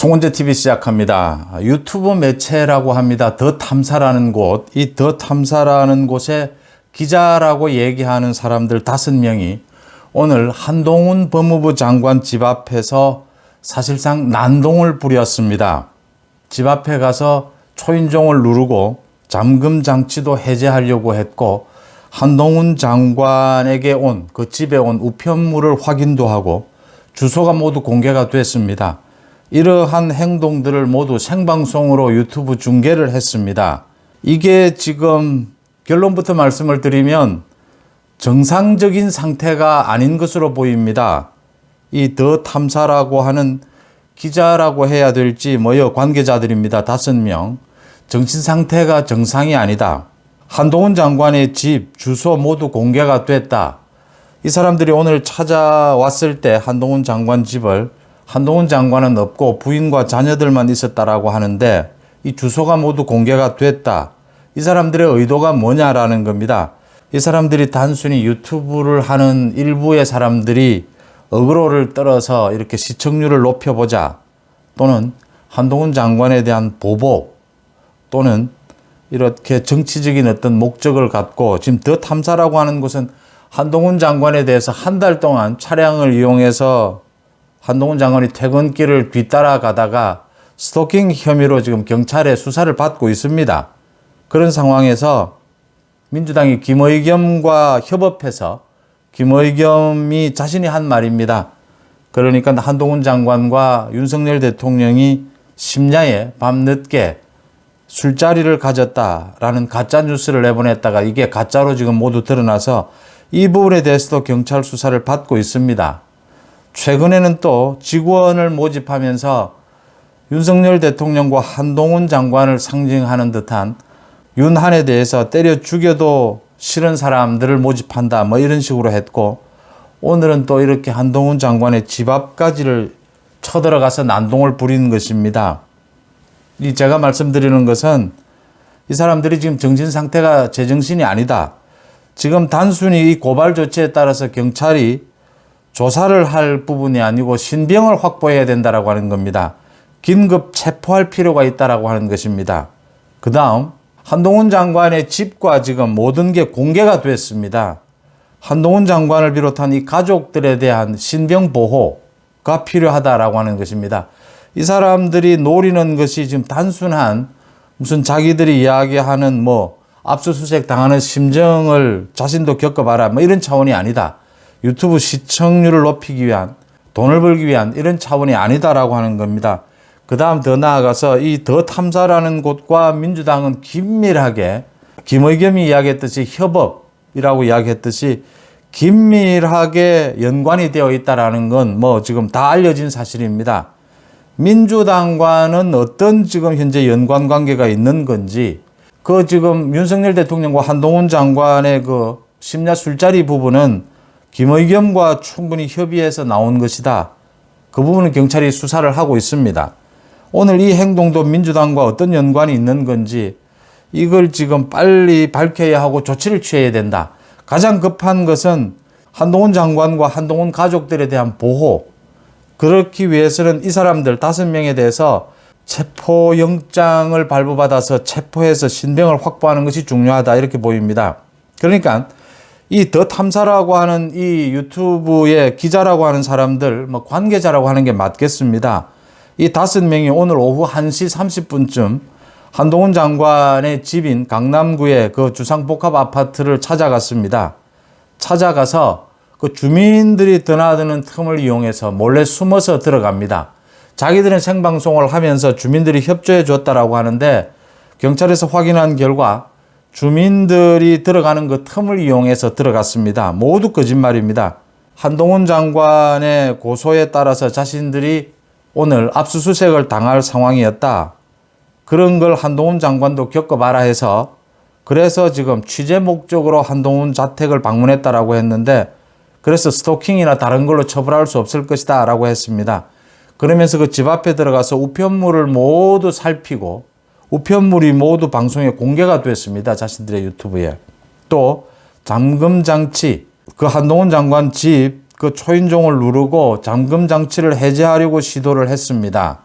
송원재 TV 시작합니다. 유튜브 매체라고 합니다. 더 탐사라는 곳, 이 더 탐사라는 곳에 기자라고 얘기하는 사람들 다섯 명이 오늘 한동훈 법무부 장관 집 앞에서 사실상 난동을 부렸습니다. 집 앞에 가서 초인종을 누르고 잠금 장치도 해제하려고 했고 한동훈 장관에게 온 그 집에 온 우편물을 확인도 하고 주소가 모두 공개가 됐습니다. 이러한 행동들을 모두 생방송으로 유튜브 중계를 했습니다. 이게 지금 결론부터 말씀을 드리면 정상적인 상태가 아닌 것으로 보입니다. 이 더 탐사라고 하는 기자라고 해야 될지 뭐여 관계자들입니다. 다섯 명. 정신 상태가 정상이 아니다. 한동훈 장관의 집, 주소 모두 공개가 됐다. 이 사람들이 오늘 찾아왔을 때 한동훈 장관 집을 한동훈 장관은 없고 부인과 자녀들만 있었다라고 하는데 이 주소가 모두 공개가 됐다. 이 사람들의 의도가 뭐냐라는 겁니다. 이 사람들이 단순히 유튜브를 하는 일부의 사람들이 어그로를 떨어서 이렇게 시청률을 높여보자 또는 한동훈 장관에 대한 보복 또는 이렇게 정치적인 어떤 목적을 갖고 지금 더 탐사라고 하는 것은 한동훈 장관에 대해서 한 달 동안 차량을 이용해서 한동훈 장관이 퇴근길을 뒤따라 가다가 스토킹 혐의로 지금 경찰에 수사를 받고 있습니다. 그런 상황에서 민주당이 김의겸과 협업해서 김의겸이 자신이 한 말입니다. 그러니까 한동훈 장관과 윤석열 대통령이 심야에 밤늦게 술자리를 가졌다라는 가짜 뉴스를 내보냈다가 이게 가짜로 지금 모두 드러나서 이 부분에 대해서도 경찰 수사를 받고 있습니다. 최근에는 또 직원을 모집하면서 윤석열 대통령과 한동훈 장관을 상징하는 듯한 윤한에 대해서 때려 죽여도 싫은 사람들을 모집한다 뭐 이런 식으로 했고 오늘은 또 이렇게 한동훈 장관의 집 앞까지를 쳐들어가서 난동을 부리는 것입니다. 이 제가 말씀드리는 것은 이 사람들이 지금 정신 상태가 제정신이 아니다. 지금 단순히 이 고발 조치에 따라서 경찰이 조사를 할 부분이 아니고 신병을 확보해야 된다라고 하는 겁니다. 긴급 체포할 필요가 있다라고 하는 것입니다. 그 다음 한동훈 장관의 집과 지금 모든 게 공개가 됐습니다. 한동훈 장관을 비롯한 이 가족들에 대한 신병 보호가 필요하다라고 하는 것입니다. 이 사람들이 노리는 것이 지금 단순한 무슨 자기들이 이야기하는 뭐 압수수색 당하는 심정을 자신도 겪어봐라 뭐 이런 차원이 아니다. 유튜브 시청률을 높이기 위한 돈을 벌기 위한 이런 차원이 아니다라고 하는 겁니다. 그 다음 더 나아가서 이 더 탐사라는 곳과 민주당은 긴밀하게 김의겸이 이야기했듯이 협업이라고 이야기했듯이 긴밀하게 연관이 되어 있다라는 건 뭐 지금 다 알려진 사실입니다. 민주당과는 어떤 지금 현재 연관 관계가 있는 건지 그 지금 윤석열 대통령과 한동훈 장관의 그 심야 술자리 부분은 김의겸과 충분히 협의해서 나온 것이다. 그 부분은 경찰이 수사를 하고 있습니다. 오늘 이 행동도 민주당과 어떤 연관이 있는 건지 이걸 지금 빨리 밝혀야 하고 조치를 취해야 된다. 가장 급한 것은 한동훈 장관과 한동훈 가족들에 대한 보호. 그렇기 위해서는 이 사람들 다섯 명에 대해서 체포영장을 발부받아서 체포해서 신병을 확보하는 것이 중요하다. 이렇게 보입니다. 그러니까 이 더 탐사라고 하는 이 유튜브의 기자라고 하는 사람들, 뭐 관계자라고 하는 게 맞겠습니다. 이 다섯 명이 오늘 오후 1시 30분쯤 한동훈 장관의 집인 강남구의 그 주상복합 아파트를 찾아갔습니다. 찾아가서 그 주민들이 드나드는 틈을 이용해서 몰래 숨어서 들어갑니다. 자기들은 생방송을 하면서 주민들이 협조해 줬다라고 하는데 경찰에서 확인한 결과 주민들이 들어가는 그 틈을 이용해서 들어갔습니다. 모두 거짓말입니다. 한동훈 장관의 고소에 따라서 자신들이 오늘 압수수색을 당할 상황이었다. 그런 걸 한동훈 장관도 겪어봐라 해서 그래서 지금 취재 목적으로 한동훈 자택을 방문했다라고 했는데 그래서 스토킹이나 다른 걸로 처벌할 수 없을 것이다 라고 했습니다. 그러면서 그 집 앞에 들어가서 우편물을 모두 살피고 우편물이 모두 방송에 공개가 됐습니다. 자신들의 유튜브에. 또 잠금 장치, 그 한동훈 장관 집 그 초인종을 누르고 잠금 장치를 해제하려고 시도를 했습니다.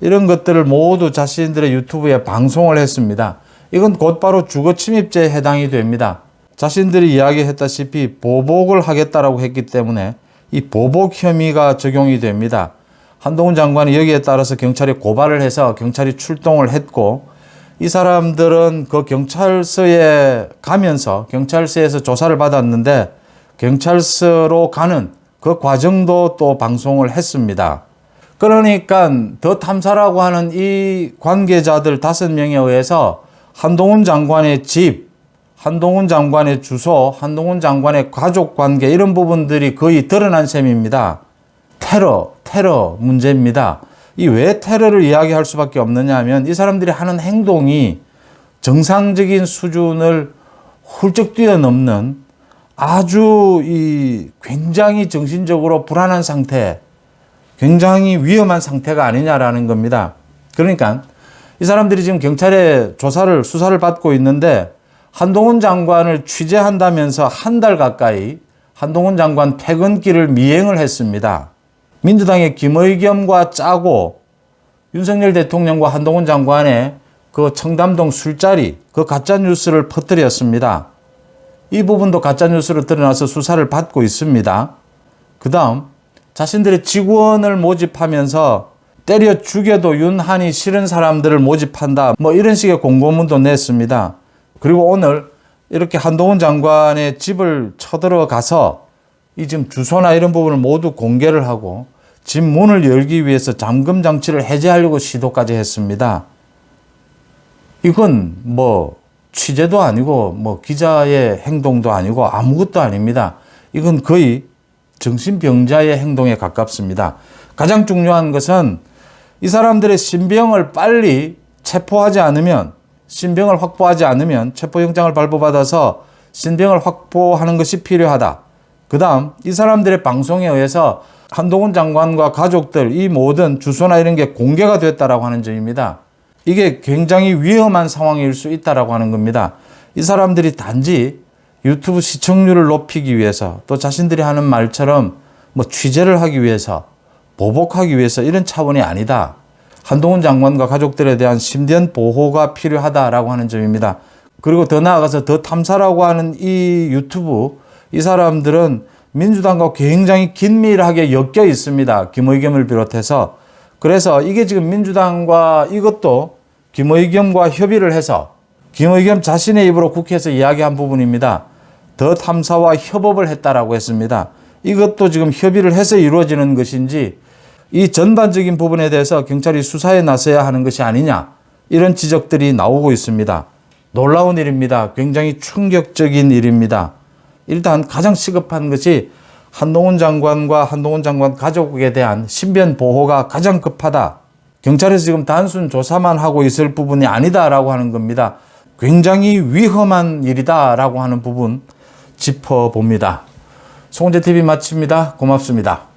이런 것들을 모두 자신들의 유튜브에 방송을 했습니다. 이건 곧바로 주거 침입죄에 해당이 됩니다. 자신들이 이야기했다시피 보복을 하겠다라고 했기 때문에 이 보복 혐의가 적용이 됩니다. 한동훈 장관이 여기에 따라서 경찰에 고발을 해서 경찰이 출동을 했고 이 사람들은 그 경찰서에 가면서 경찰서에서 조사를 받았는데 경찰서로 가는 그 과정도 또 방송을 했습니다. 그러니까 더 탐사라고 하는 이 관계자들 다섯 명에 의해서 한동훈 장관의 집, 한동훈 장관의 주소, 한동훈 장관의 가족 관계 이런 부분들이 거의 드러난 셈입니다. 테러, 테러 문제입니다. 이 왜 테러를 이야기할 수밖에 없느냐 하면 이 사람들이 하는 행동이 정상적인 수준을 훌쩍 뛰어넘는 아주 이 굉장히 정신적으로 불안한 상태, 굉장히 위험한 상태가 아니냐라는 겁니다. 그러니까 이 사람들이 지금 경찰에 조사를 수사를 받고 있는데 한동훈 장관을 취재한다면서 한 달 가까이 한동훈 장관 퇴근길을 미행을 했습니다. 민주당의 김의겸과 짜고 윤석열 대통령과 한동훈 장관의 그 청담동 술자리 그 가짜 뉴스를 퍼뜨렸습니다. 이 부분도 가짜 뉴스로 드러나서 수사를 받고 있습니다. 그 다음 자신들의 직원을 모집하면서 때려 죽여도 윤한이 싫은 사람들을 모집한다. 뭐 이런 식의 공고문도 냈습니다. 그리고 오늘 이렇게 한동훈 장관의 집을 쳐들어가서 이 지금 주소나 이런 부분을 모두 공개를 하고 집 문을 열기 위해서 잠금 장치를 해제하려고 시도까지 했습니다. 이건 뭐 취재도 아니고 뭐 기자의 행동도 아니고 아무것도 아닙니다. 이건 거의 정신병자의 행동에 가깝습니다. 가장 중요한 것은 이 사람들의 신병을 빨리 체포하지 않으면 신병을 확보하지 않으면 체포영장을 발부받아서 신병을 확보하는 것이 필요하다. 그 다음 이 사람들의 방송에 의해서 한동훈 장관과 가족들 이 모든 주소나 이런 게 공개가 됐다라고 하는 점입니다. 이게 굉장히 위험한 상황일 수 있다라고 하는 겁니다. 이 사람들이 단지 유튜브 시청률을 높이기 위해서 또 자신들이 하는 말처럼 뭐 취재를 하기 위해서 보복하기 위해서 이런 차원이 아니다. 한동훈 장관과 가족들에 대한 심대한 보호가 필요하다라고 하는 점입니다. 그리고 더 나아가서 더 탐사라고 하는 이 유튜브 이 사람들은 민주당과 굉장히 긴밀하게 엮여 있습니다. 김의겸을 비롯해서. 그래서 이게 지금 민주당과 이것도 김의겸과 협의를 해서 김의겸 자신의 입으로 국회에서 이야기한 부분입니다. 더 탐사와 협업을 했다라고 했습니다. 이것도 지금 협의를 해서 이루어지는 것인지 이 전반적인 부분에 대해서 경찰이 수사에 나서야 하는 것이 아니냐 이런 지적들이 나오고 있습니다. 놀라운 일입니다. 굉장히 충격적인 일입니다. 일단 가장 시급한 것이 한동훈 장관과 한동훈 장관 가족에 대한 신변 보호가 가장 급하다. 경찰에서 지금 단순 조사만 하고 있을 부분이 아니다라고 하는 겁니다. 굉장히 위험한 일이다라고 하는 부분 짚어봅니다. 송재 TV 마칩니다. 고맙습니다.